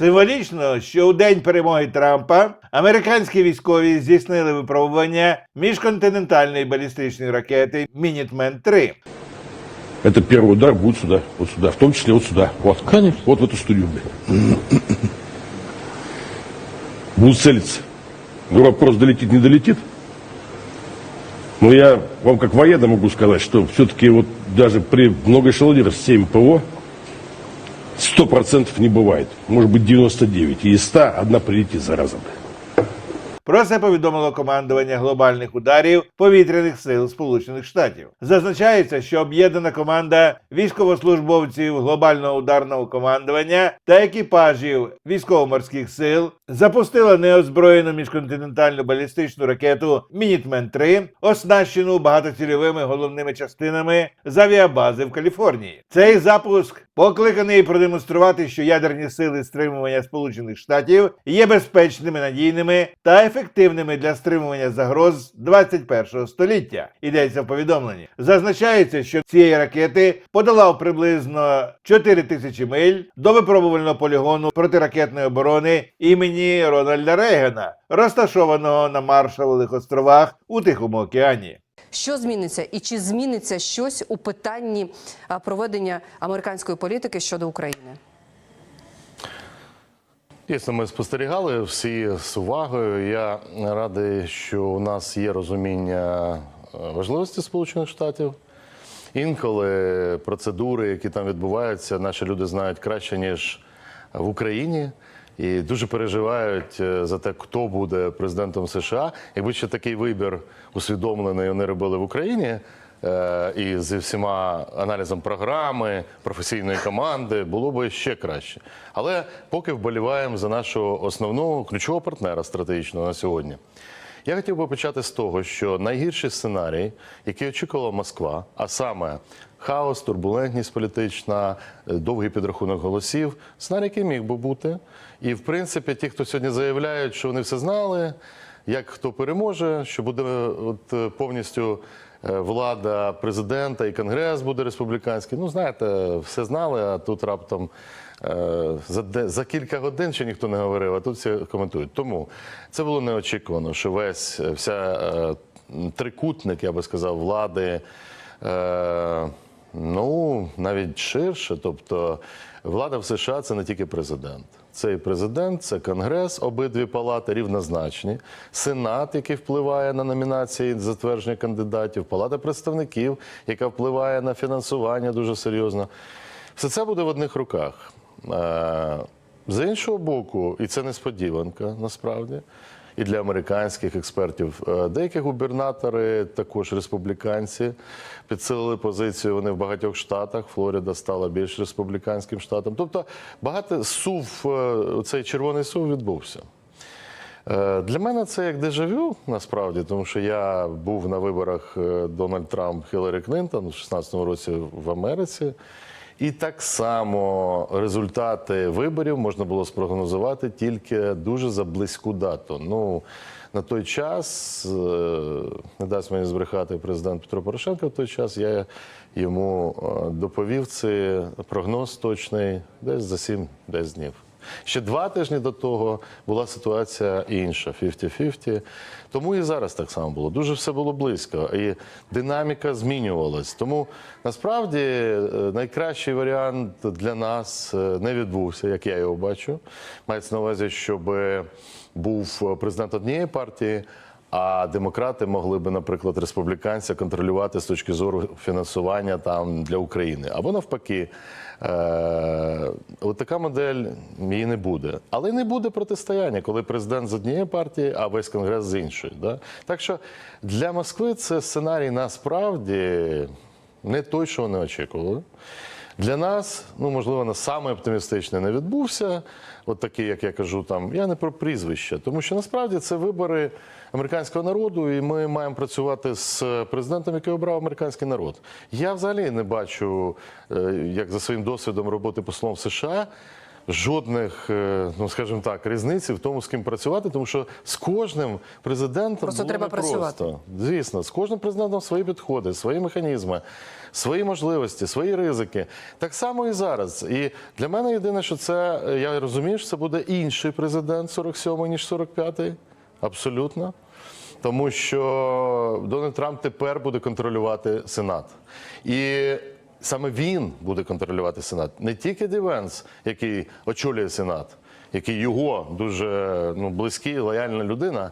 Символічно, що у день перемоги Трампа американські військові здійснили випробування міжконтинентальної балістичної ракети Мінітмен 3 Это первый удар будет сюда, вот сюда, в том числе вот сюда, вот. Конечно. Вот в эту студию. блин. Будут целиться. Ну, вопрос, долетит, не долетит. Но я вам как военно могу сказать, что все-таки вот даже при многоэшелонированных 7 ПО 100% не бывает. Может быть 99. И из 100 одна прилетит, зараза. Про це повідомило командування глобальних ударів повітряних сил Сполучених Штатів. Зазначається, що об'єднана команда військовослужбовців глобального ударного командування та екіпажів військово-морських сил запустила неозброєну міжконтинентальну балістичну ракету Мінітмен 3 оснащену багатоцільовими головними частинами з авіабази в Каліфорнії. Цей запуск покликаний продемонструвати, що ядерні сили стримування Сполучених Штатів є безпечними, надійними та ефективними для стримування загроз 21 століття. Йдеться в повідомленні. Зазначається, що цієї ракети подолав приблизно 4 тисячі миль до випробувального полігону протиракетної оборони імені Рональда Рейгана, розташованого на Маршалових островах у Тихому океані. Що зміниться і чи зміниться щось у питанні проведення американської політики щодо України? Дійсно, ми спостерігали всі з увагою. Я радий, що у нас є розуміння е, важливості Сполучених Штатів. Інколи процедури, які там відбуваються, наші люди знають краще, ніж в Україні. І дуже переживають е, за те, хто буде президентом США. Якби ще такий вибір усвідомлений вони робили в Україні, і зі всіма аналізом програми, професійної команди було б ще краще. Але поки вболіваємо за нашого основного ключового партнера стратегічного на сьогодні. Я хотів би почати з того, що найгірший сценарій, який очікувала Москва, а саме хаос, турбулентність політична, е, довгий підрахунок голосів, сценарій, який міг би бути. І в принципі, ті, хто сьогодні заявляють, що вони все знали, як хто переможе, що буде от, е, повністю е, влада президента і конгрес буде республіканський. Ну, знаєте, все знали, а тут раптом е, за, за кілька годин ще ніхто не говорив, а тут всі коментують. Тому це було неочікувано, що весь е, вся е, трикутник, я би сказав, влади. Е, Ну, навіть ширше. Тобто, влада в США це не тільки президент. Це і президент, це конгрес, обидві палати рівнозначні, сенат, який впливає на номінації затвердження кандидатів, палата представників, яка впливає на фінансування дуже серйозно. Все це буде в одних руках. Е, З іншого боку, і це несподіванка насправді. І для американських експертів Е, деякі губернатори, також республіканці, підсилили позицію. Вони в багатьох штатах. Флорида стала більш республіканським штатом. Тобто багато сув, е, цей червоний сув відбувся. Е, Для мене це як дежавю, насправді, тому що я був на виборах Дональд Трамп Хіларі Клінтон у 16-му році в Америці. І так само результати виборів можна було спрогнозувати тільки дуже за близьку дату. Ну, на той час, е, не дасть мені збрехати президент Петро Порошенко, в той час я йому е, доповів цей прогноз точний десь за 7 десь днів. Ще два тижні до того була ситуація інша, 50-50. Тому і зараз так само було. Дуже все було близько, і динаміка змінювалась. Тому насправді е, найкращий варіант для нас е, не відбувся, як я його бачу. Мається на увазі, щоб був президент однієї партії. А демократи могли би, наприклад, республіканця контролювати з точки зору фінансування там для України. Або навпаки, е- от така модель її не буде. Але не буде протистояння, коли президент з однієї партії, а весь конгрес з іншої. Да? Так що для Москви це сценарій насправді не той, що вони очікували. Для нас, ну можливо, на саме оптимістичне не відбувся. От такий, як я кажу, там я не про прізвище, тому що насправді це вибори американського народу, і ми маємо працювати з президентом, який обрав американський народ. Я взагалі не бачу, е, як за своїм досвідом роботи послом США. Жодних, е, ну скажімо так, різниці в тому, з ким працювати, тому що з кожним президентом Просто було треба непросто. працювати. Звісно, з кожним президентом свої підходи, свої механізми, свої можливості, свої ризики. Так само і зараз. І для мене єдине, що це е, я розумію, що це буде інший президент 47-й, ніж 45-й. Абсолютно. Тому що Дональд Трамп тепер буде контролювати Сенат. І саме він буде контролювати Сенат. Не тільки Дівенс, який очолює Сенат, який його дуже ну, близький, лояльна людина.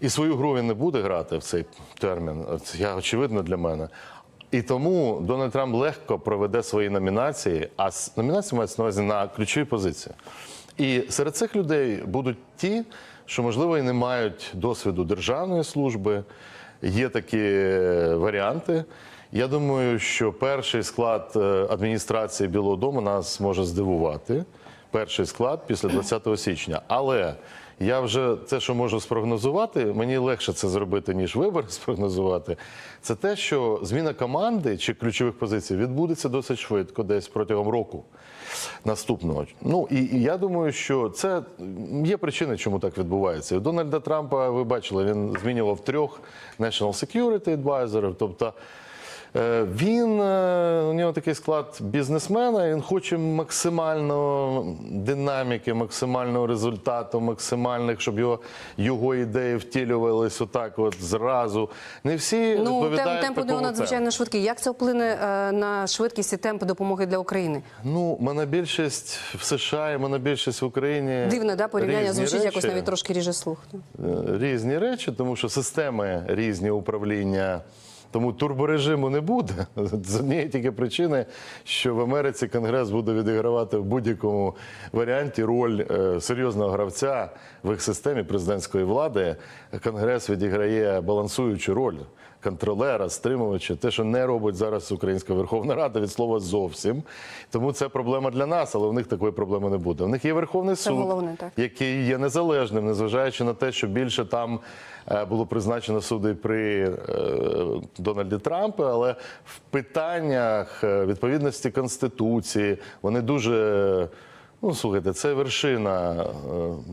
І свою гру він не буде грати в цей термін. Це очевидно для мене. І тому Дональд Трамп легко проведе свої номінації, а номінації мається на увазі на ключові позиції. І серед цих людей будуть ті, що можливо і не мають досвіду державної служби. Є такі е, варіанти. Я думаю, що перший склад е, адміністрації Білого Дому нас може здивувати. Перший склад після 20 січня. Але я вже те, що можу спрогнозувати, мені легше це зробити, ніж вибори спрогнозувати. Це те, що зміна команди чи ключових позицій відбудеться досить швидко, десь протягом року наступного. Ну і, і я думаю, що це є причини, чому так відбувається. У Дональда Трампа ви бачили, він змінював трьох National Security Advisor, тобто. Е, Він е, у нього такий склад бізнесмена. Він хоче максимально динаміки, максимального результату, максимальних, щоб його, його ідеї втілювались отак, от зразу. Не всі Ну, темп, відповідають темп у нього надзвичайно швидкий. Як це вплине е, на швидкість і темп допомоги для України? Ну, монобільшість в США і монобільшість в Україні. Дивно, да, порівняння звучить якось навіть трошки ріже слух. Різні речі, тому що системи різні управління. Тому турборежиму не буде з однієї тільки причини, що в Америці Конгрес буде відігравати в будь-якому варіанті роль е, серйозного гравця в їх системі президентської влади. Конгрес відіграє балансуючу роль контролера, стримувача, те, що не робить зараз Українська Верховна Рада від слова зовсім. Тому це проблема для нас, але в них такої проблеми не буде. В них є Верховний Це суд, головне, так. який є незалежним, незважаючи на те, що більше там е, було призначено суди при е, Дональді Трампі, але в питаннях е, відповідності Конституції вони дуже. Ну, слухайте, це вершина е,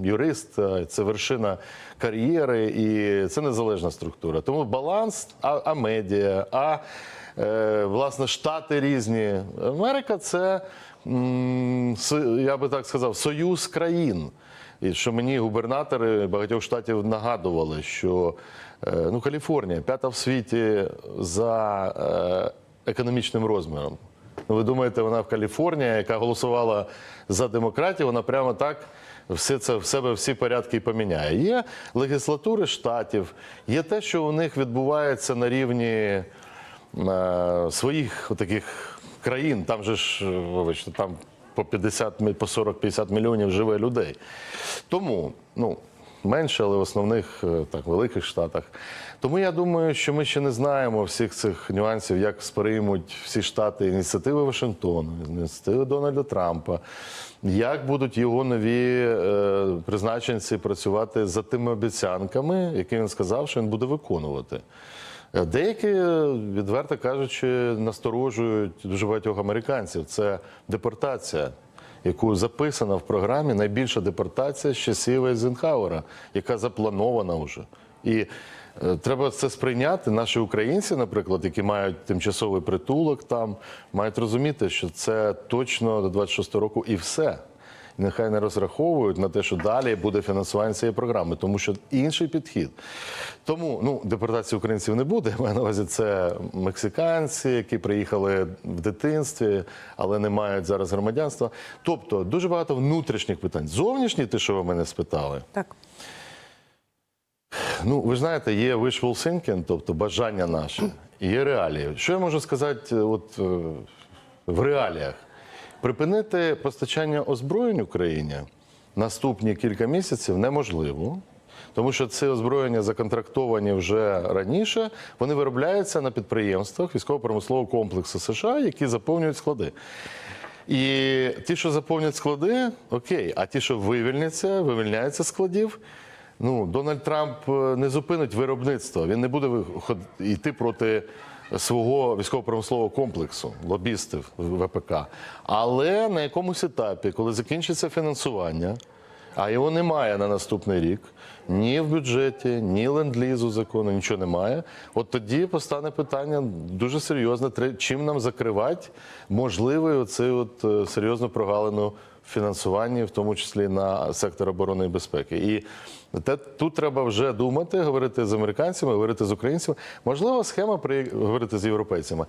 юриста, це вершина кар'єри і це незалежна структура. Тому баланс, а, а медіа, а е, власне штати різні. Америка це, я би так сказав, союз країн. І що мені губернатори багатьох штатів нагадували, що е, ну, Каліфорнія п'ята в світі за е, економічним розміром. Ну, ви думаєте, вона в Каліфорнії, яка голосувала за демократію, вона прямо так все це в себе всі порядки і поміняє. Є легіслатури штатів, є те, що у них відбувається на рівні е, своїх таких країн. Там же ж, е, вибачте, там по 50, мі- по 40-50 мільйонів живе людей. Тому, ну. Менше, але в основних е, так великих штатах. Тому я думаю, що ми ще не знаємо всіх цих нюансів, як сприймуть всі штати ініціативи Вашингтону, ініціативи Дональда Трампа, як будуть його нові е, призначенці працювати за тими обіцянками, які він сказав, що він буде виконувати. Е, Деякі, е, відверто кажучи, насторожують дуже багатьох американців. Це депортація, яку записана в програмі найбільша депортація з часів Ейзенхауера, яка запланована вже. І е, треба це сприйняти. Наші українці, наприклад, які мають тимчасовий притулок там, мають розуміти, що це точно до 26 року і все. Нехай не розраховують на те, що далі буде фінансування цієї програми, тому що інший підхід. Тому ну депортації українців не буде. Маю на увазі це мексиканці, які приїхали в дитинстві, але не мають зараз громадянства. Тобто дуже багато внутрішніх питань. Зовнішні, те, що ви мене спитали. Так. Ну, ви ж знаєте, є wishful thinking, тобто бажання наше, і є реалії. Що я можу сказати, от е, в реаліях? Припинити постачання озброєнь Україні наступні кілька місяців неможливо. Тому що ці озброєння законтрактовані вже раніше, вони виробляються на підприємствах військово-промислового комплексу США, які заповнюють склади. І ті, що заповнять склади, окей, а ті, що вивільняться, вивільняються складів. Ну, Дональд Трамп е, не зупинить виробництво. Він не буде йти проти свого військово-промислового комплексу, лобістів ВПК. Але на якомусь етапі, коли закінчиться фінансування, а його немає на наступний рік, ні в бюджеті, ні ленд-лізу закону, нічого немає. От тоді постане питання дуже серйозне, чим нам закривати можливий оцей от е, серйозну прогалину в фінансуванні, в тому числі на сектор оборони і безпеки. І те, тут треба вже думати, говорити з американцями, говорити з українцями. Можливо, схема при говорити з європейцями.